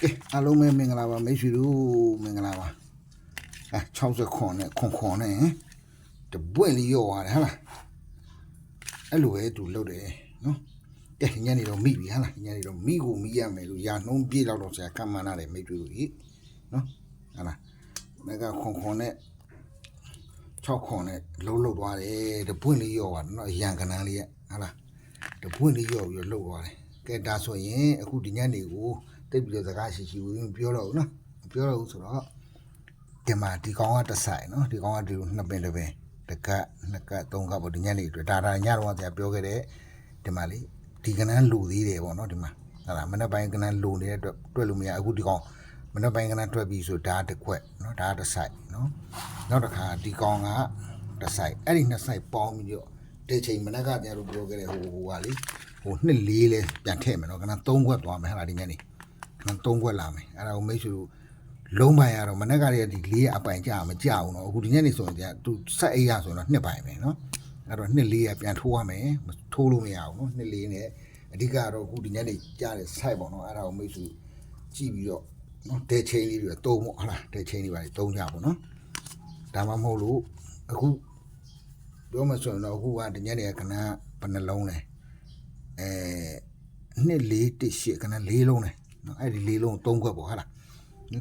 ကဲအားလုံးပဲမင်္ဂလာပါမိတ်ဆွေတို့မင်္ဂလာပါအဲ60ခွန်နဲ့ခွန်ခွန်နဲ့တပွင့်လေးရော့ရတယ်ဟာလားအဲ့လိုပဲသူလုပ်တယ်နော်ကဲညနေတော့မိပြီဟာလားညနေတော့မိကိုမိရမယ်လို့ရာနှုံးပြေးတော့တော့ဆရာကမှန်းရတယ်မိတ်တွေ့လို့ဟိနော်ဟာလားမကခွန်ခွန်နဲ့6ခွန်နဲ့လုံးလုံးသွားတယ်တပွင့်လေးရော့ရတယ်နော်ရန်ကနန်းလေးရဲ့ဟာလားတပွင့်လေးရော့ပြီးတော့လှုပ်သွားတယ်ကဲဒါဆိုရင်အခုဒီညနေကို တိတ်ပြီးတော့စကားရှိရှိဝင်မပြောတော့ဘူးနော်မပြောတော့ဘူးဆိုတော့ဒီမှာဒီကောင်ကတစ်ဆိုင်နော်ဒီကောင်ကဒီလိုနှစ်ပင်တစ်ပင်တစ်ကတ်နှစ်ကတ်သုံးကတ်ပေါ့ဒီညနေအတွက်ဒါဒါညတော့ဆရာပြောခဲ့တဲ့ဒီမှာလေဒီကနန်းလူသေးတယ်ပေါ့နော်ဒီမှာဟာလားမနေ့ပိုင်းကနန်းလူနေတဲ့အတွက်တွက်လို့မရအခုဒီကောင်မနေ့ပိုင်းကနန်းတွက်ပြီးဆိုဒါတစ်ခွက်နော်ဒါတစ်ဆိုင်နော်နောက်တစ်ခါဒီကောင်ကတစ်ဆိုင်အဲ့ဒီနှစ်ဆိုင်ပေါင်းပြီးတော့ဒီချိန်မနေ့ကပြန်လို့ပြောခဲ့တဲ့ဟိုဟိုကလေဟိုနှစ်လေးလဲပြန်ထည့်မယ်နော်ကနန်းသုံးခွက်သွားမယ်ဟာလားဒီညနေကျွန်တော် သုံးခွက်လာမယ်အဲ့ဒါကိုမိတ်ဆွေတို့လုံးပိုင်ရတော့မနေ့ကတည်းကဒီလေးအပိုင်ကြာမကြောက်ဘူးနော်အခုဒီညနေဆိုရင်ကြာသူဆက်အိရဆိုတော့နှစ်ပိုင်ပဲနော်အဲ့တော့နှစ်လေးရပြန်ထိုးရမယ်ထိုးလို့မရဘူးနော်နှစ်လေးနဲ့အဓိကတော့အခုဒီညနေကြားတဲ့ site ပေါ့နော်အဲ့ဒါကိုမိတ်ဆွေကြည့်ပြီးတော့နော်တဲချင်းလေးတွေတုံးပေါ့ဟုတ်လားတဲချင်းလေးပါတုံးကြပေါ့နော်ဒါမှမဟုတ်လို့အခုပြောမှဆိုရင်တော့အခုကဒီညနေကကဏ္ဍဘယ်နှလုံးလဲအဲနှစ်လေးတစ်ရှစ်ကဏ္ဍလေးလုံးလဲ နော်အဲ့ဒီလေးလုံးသုံးခွက်ပေါ့ဟာလား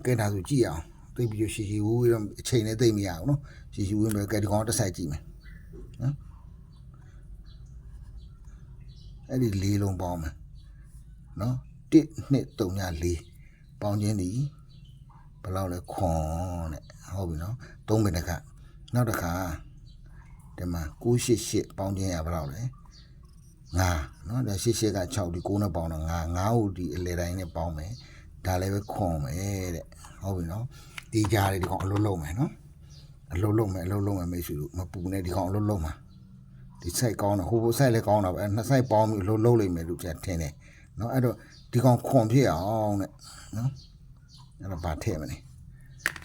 ကဲဒါဆိုကြည့်ရအောင်သိပ်ပြီးရှီရှီဝူးတော့အချိန်နဲ့သိပ်မရအောင်နော်ရှီရှီဝူးပဲကဲဒီကောင်တစ်ဆိုင်ကြည့်မယ်နော်အဲ့ဒီလေးလုံးပေါင်းမယ်နော်1 2 3ည4ပေါင်းခြင်းဒီဘယ်လောက်လဲခွန်တဲ့ဟုတ်ပြီနော်သုံးပဲတစ်ခါနောက်တစ်ခါဒီမှာ988ပေါင်းခြင်းရဘယ်လောက်လဲ ငါနော်ဒါရှစ်ရှစ်က6ဒီ9နဲ့ပေါင်းတော့ငါငါ့ကိုဒီအလေတိုင်းနဲ့ပေါင်းမယ်ဒါလည်းပဲခွန်မယ်တဲ့ဟုတ်ပြီနော်ဒီကြားလေးဒီကောင်အလုံးလုံးမယ်နော်အလုံးလုံးမယ်အလုံးလုံးမယ်မိတ်ဆွေတို့မပူနဲ့ဒီကောင်အလုံးလုံးမှာဒီစိုက်ကောင်းတာဟိုဘိုစိုက်လည်းကောင်းတာပဲနှစ်စိုက်ပေါင်းပြီးအလုံးလုံးလိမ့်မယ်လို့ကျထင်တယ်နော်အဲ့တော့ဒီကောင်ခွန်ဖြစ်အောင်တဲ့နော်အဲ့တော့ဗာထည့်မနေ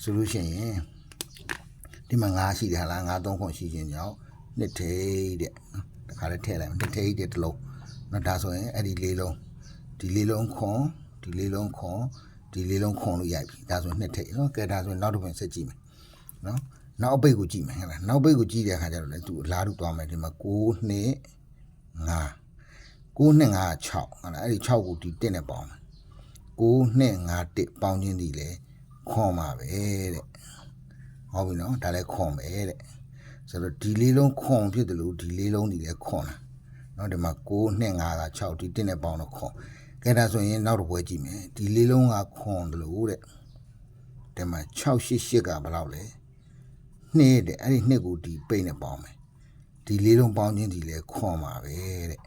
ဆိုလို့ရှိရင်ဒီမှာငါးရှိတယ်ဟာလားငါးသုံးခွန်ရှိခြင်းကြောင့်နှစ်ထိတ်တဲ့နော် ခါလေးထည့်လိုက်မယ်တစ်ထိပ်တစ်လုံးနော်ဒါဆိုရင်အဲ့ဒီလေးလုံးဒီလေးလုံးခွန်ဒီလေးလုံးခွန်ဒီလေးလုံးခွန်လို့ရိုက်ပြီဒါဆိုရင်နှစ်ထိပ်နော်ကဲဒါဆိုရင်နောက်တစ်ပင်ဆက်ကြည့်မယ်နော်နောက်အပိတ်ကိုကြည့်မယ်ဟဲ့လားနောက်ပိတ်ကိုကြည့်တဲ့အခါကျတော့လေသူအလားတူသွားမယ်ဒီမှာ6နှစ်5 9နှစ်5 6ဟုတ်လားအဲ့ဒီ6ကိုဒီ1နဲ့ပေါင်းမယ်9နှစ်5 1ပေါင်းခြင်းဒီလေခွန်ပါပဲတဲ့ဟုတ်ပြီနော်ဒါလည်းခွန်ပဲတဲ့ ဆိုတော့ဒီလေးလုံးခွန်ဖြစ်တယ်လို့ဒီလေးလုံးဒီလည်းခွန်လာเนาะဒီမှာ6နဲ့5က6ဒီ1နဲ့ပေါင်းတော့ခွန်ကဲဒါဆိုရင်နောက်တစ်ပွဲကြည့်မယ်ဒီလေးလုံးကခွန်တယ်လို့တဲ့ဒီမှာ688ကဘယ်လောက်လဲနှစ်တဲ့အဲ့ဒီနှစ်ကိုဒီပိတ်နဲ့ပေါင်းမယ်ဒီလေးလုံးပေါင်းခြင်းဒီလည်းခွန်ပါပဲတဲ့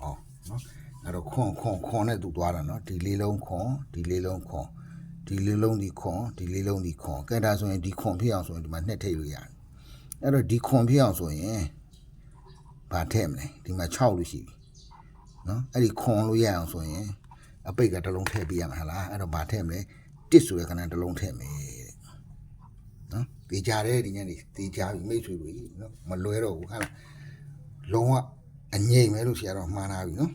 ဟောเนาะအဲ့တော့ခွန်ခွန်ခွန်နဲ့သူသွားတာเนาะဒီလေးလုံးခွန်ဒီလေးလုံးခွန်ဒီလေးလုံးဒီခွန်ဒီလေးလုံးဒီခွန်ကဲဒါဆိုရင်ဒီခွန်ဖြစ်အောင်ဆိုရင်ဒီမှာနှစ်ထိပ်လို့ရတယ် အဲ့တော့ဒီခွန်ဖြစ်အောင်ဆိုရင်ဗာထည့်မလဲဒီမှာ6လို့ရှိပြီနော်အဲ့ဒီခွန်လို့ရအောင်ဆိုရင်အပိတ်ကတစ်လုံးထည့်ပေးရမှာဟလားအဲ့တော့ဗာထည့်မလဲတစ်ဆိုတဲ့ခဏတစ်လုံးထည့်မယ်တဲ့နော်တေချာတယ်ဒီညနေတေချာပြီမိတ်ဆွေပြီနော်မလွဲတော့ဘူးဟာလားလုံးဝအငိမ့်ပဲလို့ဆရာတော်မှားနာပြီနော်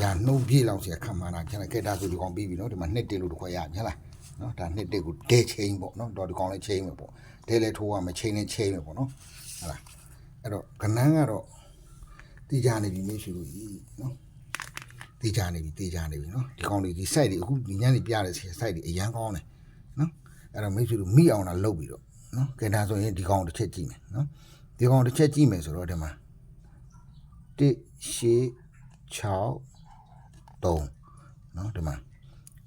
ညာနှုတ်ပြေးလောက်ဆရာခံမှားနာကျွန်တော်ကဲဒါဆိုဒီကောင်ပြီးပြီနော်ဒီမှာနှစ်တစ်လို့တစ်ခွက်ရပြီဟလားနော်ဒါနှစ်တစ်ကိုဒဲချင်းပေါ့နော်တော့ဒီကောင်လည်းချင်းပဲပေါ့ ဒဲလဲထိုးရမယ်ချိန်နဲ့ချိန်မယ်ပေါ့နော်ဟုတ်လားအဲ့တော့ကနန်းကတော့တီးကြနေပြီမရှိလို့ကြီးနော်တီးကြနေပြီတီးကြနေပြီနော်ဒီကောင်တွေဒီ site တွေအခုဒီညနေပြရတဲ့ site တွေအရန်ကောင်းတယ်နော်အဲ့တော့မရှိလို့မိအောင်လာလုပ်ပြီးတော့နော်ကဲဒါဆိုရင်ဒီကောင်တစ်ချက်ကြည့်မယ်နော်ဒီကောင်တစ်ချက်ကြည့်မယ်ဆိုတော့ဒီမှာ1 8 6 3နော်ဒီမှာ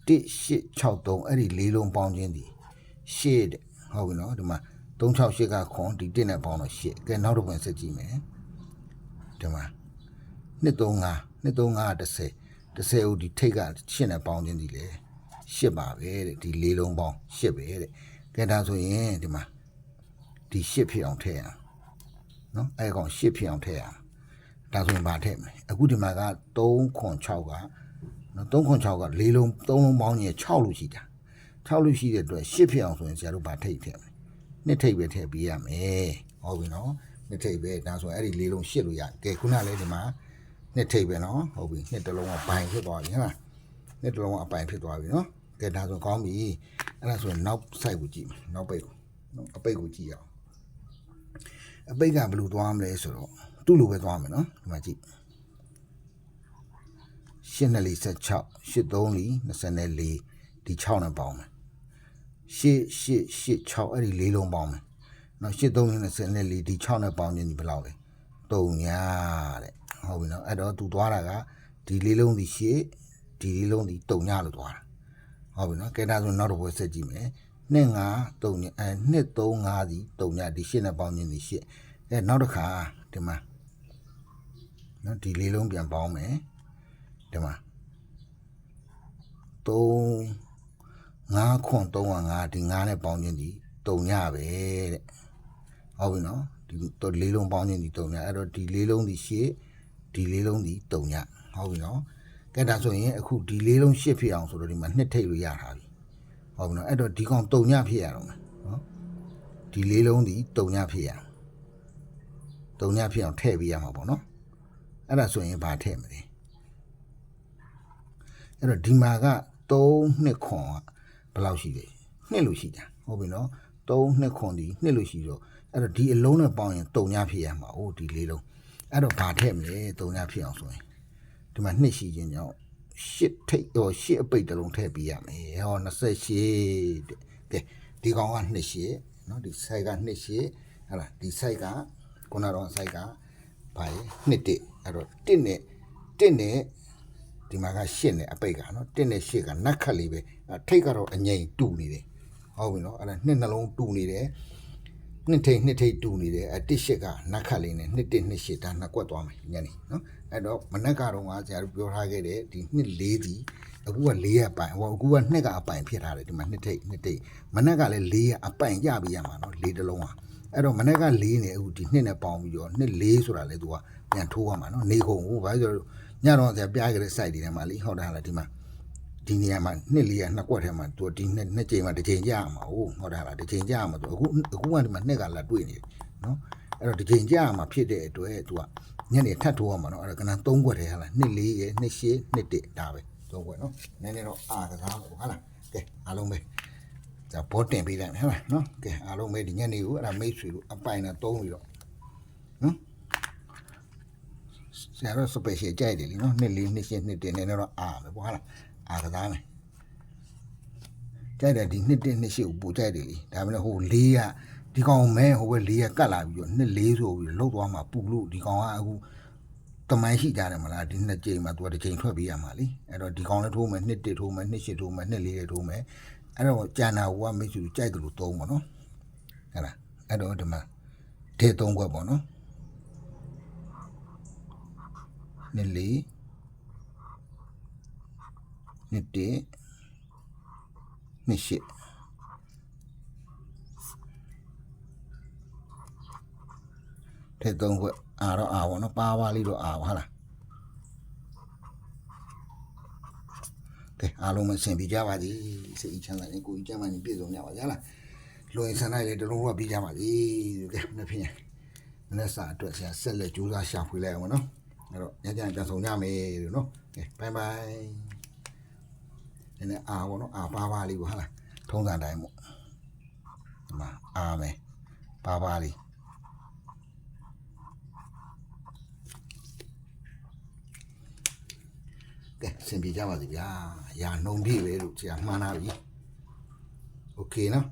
1 8 6 3အဲ့ဒီလေးလုံးပေါင်းခြင်းဒီရှေ့တဲ့ ဟုတ်ပြီနော်ဒီမှာ368ကခွန်ဒီ1နဲ့ပေါင်းတော့ရှေ့ကဲနောက်တစ်ပွင့်ဆက်ကြည့်မယ်ဒီမှာ235 235က30 30ဦးဒီထိတ်ကရှစ်နဲ့ပေါင်းခြင်းဒီလေရှစ်ပါပဲတဲ့ဒီလေးလုံးပေါင်းရှစ်ပဲတဲ့ကဲဒါဆိုရင်ဒီမှာဒီရှစ်ဖြစ်အောင်ထည့်ရအောင်နော်အဲ့ကောင်ရှစ်ဖြစ်အောင်ထည့်ရအောင်ဒါဆိုရင်ဗာထည့်မယ်အခုဒီမှာက3ခွန်6ကနော်3ခွန်6ကလေးလုံး3လုံးပေါင်းရင်6လို့ရှိတာ 6လို့ရှိတဲ့အတွက်10ဖြစ်အောင်ဆိုရင်ဆရာတို့ဗာထိတ်ထည့်မယ်နှစ်ထိတ်ပဲထည့်ပေးရမယ်ဟုတ်ပြီနော်နှစ်ထိတ်ပဲဒါဆိုရင်အဲ့ဒီလေးလုံး10လို့ရတယ်ကဲခုနလည်းဒီမှာနှစ်ထိတ်ပဲနော်ဟုတ်ပြီနှစ်တစ်လုံးကဘိုင်ဖြစ်သွားပြီဟဲ့လားနှစ်တစ်လုံးကအပိုင်ဖြစ်သွားပြီနော်ကဲဒါဆိုကောင်းပြီအဲ့ဒါဆိုရင်နောက် site ကိုကြည့်မယ်နောက်ပိတ်ကိုနော်အပိတ်ကိုကြည့်ရအောင်အပိတ်ကဘယ်လိုသွားမလဲဆိုတော့သူ့လိုပဲသွားမယ်နော်ဒီမှာကြည့်ရှင်းနဲ့လီ16ရှစ်3လီ24ဒီ6နဲ့ပေါင်းမယ် ရှစ်ရှစ်ရှစ်6အဲ့ဒီလေးလုံးပေါင်းမယ်နော်ရှစ်3လီ24ဒီ6နဲ့ပေါင်းခြင်းဒီဘယ်လောက်လဲ3ညာတဲ့ဟုတ်ပြီနော်အဲ့တော့သူသွားတာကဒီလေးလုံးဒီရှစ်ဒီလေးလုံးဒီ3ညာလို့သွားတာဟုတ်ပြီနော်ကဲဒါဆိုနောက်တစ်ပွဲဆက်ကြည့်မယ်နှစ်ငါ3ညအဲနှစ်3 5စီ3ညဒီရှစ်နဲ့ပေါင်းခြင်းဒီရှစ်အဲနောက်တစ်ခါဒီမှာနော်ဒီလေးလုံးပြန်ပေါင်းမယ်ဒီမှာ3 5ခွန်3က5ဒီ9နဲ့ပေါင်းခြင်းဒီ3ညပဲတဲ့ဟုတ်ပြီနော်ဒီတော့လေးလုံးပေါင်းခြင်းဒီ3ညအဲ့တော့ဒီလေးလုံးဒီရှစ်ဒီလေးလုံးဒီ3ညဟုတ်ပြီနော်ကဲဒါဆိုရင်အခုဒီလေးလုံးရှစ်ဖြစ်အောင်ဆိုတော့ဒီမှာနှစ်ထိပ်လို့ရတာပြီဟုတ်ပြီနော်အဲ့တော့ဒီကောင်3ညဖြစ်ရတော့မယ်နော်ဒီလေးလုံးဒီ3ညဖြစ်ရ3ညဖြစ်အောင်ထည့်ပေးရမှာပေါ့နော်အဲ့ဒါဆိုရင်ဘာထည့်မလဲအဲ့တော့ဒီမှာက3နှစ်ခွန်က ဘယ်လောက်ရှိလဲနှစ်လို့ရှိတာဟုတ်ပြီနော်3နှစ်ခွန်ဒီနှစ်လို့ရှိတော့အဲ့တော့ဒီအလုံးနဲ့ပေါင်းရင်တုံညဖြစ်ရမှာ။အိုးဒီလေးလုံးအဲ့တော့ဘာထည့်မလဲတုံညဖြစ်အောင်ဆိုရင်ဒီမှာနှစ်ရှိခြင်းကြောင့်ရှစ်ထိတ်ဟောရှစ်အပိတ်တစ်လုံးထည့်ပေးရမယ်။ဟော28တဲ့။ကဲဒီကောင်ကနှစ်ရှိနော်ဒီဆိုင်ကနှစ်ရှိဟလာဒီဆိုင်ကခုနတော့ဆိုင်ကဘာလဲနှစ်တစ်အဲ့တော့တစ်နဲ့တစ်နဲ့ ဒီမှာကရှစ်နဲ့အပိတ်ကနော်တင့်နဲ့ရှစ်ကနတ်ခတ်လေးပဲထိတ်ကတော့အငိမ်တူနေတယ်ဟုတ်ပြီနော်အဲ့ဒါနှစ်နှလုံးတူနေတယ်နှစ်ထိတ်နှစ်ထိတ်တူနေတယ်အတစ်ရှစ်ကနတ်ခတ်လေးနဲ့နှစ်တစ်နှစ်ရှစ်ဒါနှစ်ကွက်သွားမယ်ညနေနော်အဲ့တော့မနက်ကတော့ငါဆရာတို့ပြောထားခဲ့တယ်ဒီနှစ်လေးစီအခုက၄ရက်ပိုင်ဟိုအခုကနှစ်ကအပိုင်ဖြစ်ထားတယ်ဒီမှာနှစ်ထိတ်နှစ်ထိတ်မနက်ကလည်း၄ရက်အပိုင်ရပြီးရမှာနော်၄တလုံးဟာအဲ့တော့မနေ့က၄နဲ့အခုဒီနှစ်နဲ့ပေါင်းပြီးတော့နှစ်၄ဆိုတာလေသူကပြန်ထိုးရမှာနော်နေကုန်ဘူးဘာလို့ဆိုတော့ ညတော့ဆရာပြခဲ့တဲ့ site တွေထဲမှာလीဟုတ်တာလားဒီမှာဒီနေရာမှာနှစ်လေးရနှစ်ကွက်ထဲမှာသူဒီနှစ်နှစ်ကြိမ်မှာတစ်ကြိမ်ကြာမှာဟုတ်ဟုတ်တယ်လားတစ်ကြိမ်ကြာမှာသူအခုအခုကဒီမှာနှစ်ကလာတွေ့နေတယ်နော်အဲ့တော့တစ်ကြိမ်ကြာမှာဖြစ်တဲ့အတွက်သူကညနေထပ်ထိုးရမှာနော်အဲ့ဒါကနန်း၃ကွက်ထဲဟာလားနှစ်လေးရနှစ်ရှည်နှစ်တစ်ဒါပဲ၃ကွက်နော်နည်းနည်းတော့အာကစားလို့ဟာလားကဲအားလုံးပဲဒါဘောတင်ပေးလိုက်မယ်ဟုတ်လားနော်ကဲအားလုံးပဲဒီညနေကိုအဲ့ဒါမိတ်ဆွေလို့အပိုင်နဲ့သုံးပြီးတော့နော် ဆရာတို့ special ကြိုက်တယ်လीနော်နှစ်လေးနှစ်ရှည်နှစ်တစ်နည်းနည်းတော့အာမယ်ပေါ့ဟာလားအာကစားမယ်ကြိုက်တယ်ဒီနှစ်တစ်နှစ်ရှိကိုပူကြိုက်တယ်လေဒါပေမဲ့ဟိုလေးကဒီကောင်မဲဟိုဘက်လေးကကတ်လာပြီးတော့နှစ်လေးဆိုပြီးလှုပ်သွားမှာပူလို့ဒီကောင်ကအခုတမိုင်းရှိကြတယ်မလားဒီနှစ်ကြိမ်မှာသူကတစ်ကြိမ်ထွက်ပေးရမှာလေအဲ့တော့ဒီကောင်လည်းထိုးမယ်နှစ်တစ်ထိုးမယ်နှစ်ရှစ်ထိုးမယ်နှစ်လေးလည်းထိုးမယ်အဲ့တော့ကျန်တာဟိုကမိတ်ဆွေကြိုက်တယ်လို့သုံးပါနော်ဟဲ့လားအဲ့တော့ဒီမှာဒေသုံးခွက်ပေါ့နော် နှစ်လေးနှစ်တည်းနှစ်ရှစ်တဲ့သုံးခွက်အာတော့အာပါနော်ပါပါလေးတော့အာပါဟာလားကဲအားလုံးမဆင်ပြေကြပါစေစိတ်ချမ်းသာနေကိုကြီးချမ်းသာနေပြည့်စုံကြပါကြလားလွင်ဆန္ဒလေတလုံးတော့ပြီးကြပါစေကဲနှစ်ဖြင့်မနေ့စာအတွက်ဆရာဆက်လက်ကြိုးစားရှာဖွေလိုက်အောင်နော် အဲ့တော့ညကြပြန်ဆောင်ကြမယ်လို့နော်ကဲဘိုင်ဘိုင် နည်းနည်းအာပေါ့နော်အာပါပါလေးပေါ့ဟာလားထုံးစံတိုင်းပေါ့ဒီမှာအာမယ်ပါပါလေးကဲစင်ပြေကြပါစီဗျာရာနှုံပြည့်ပဲလို့ဆရာမှန်းလာပြီโอเคနော်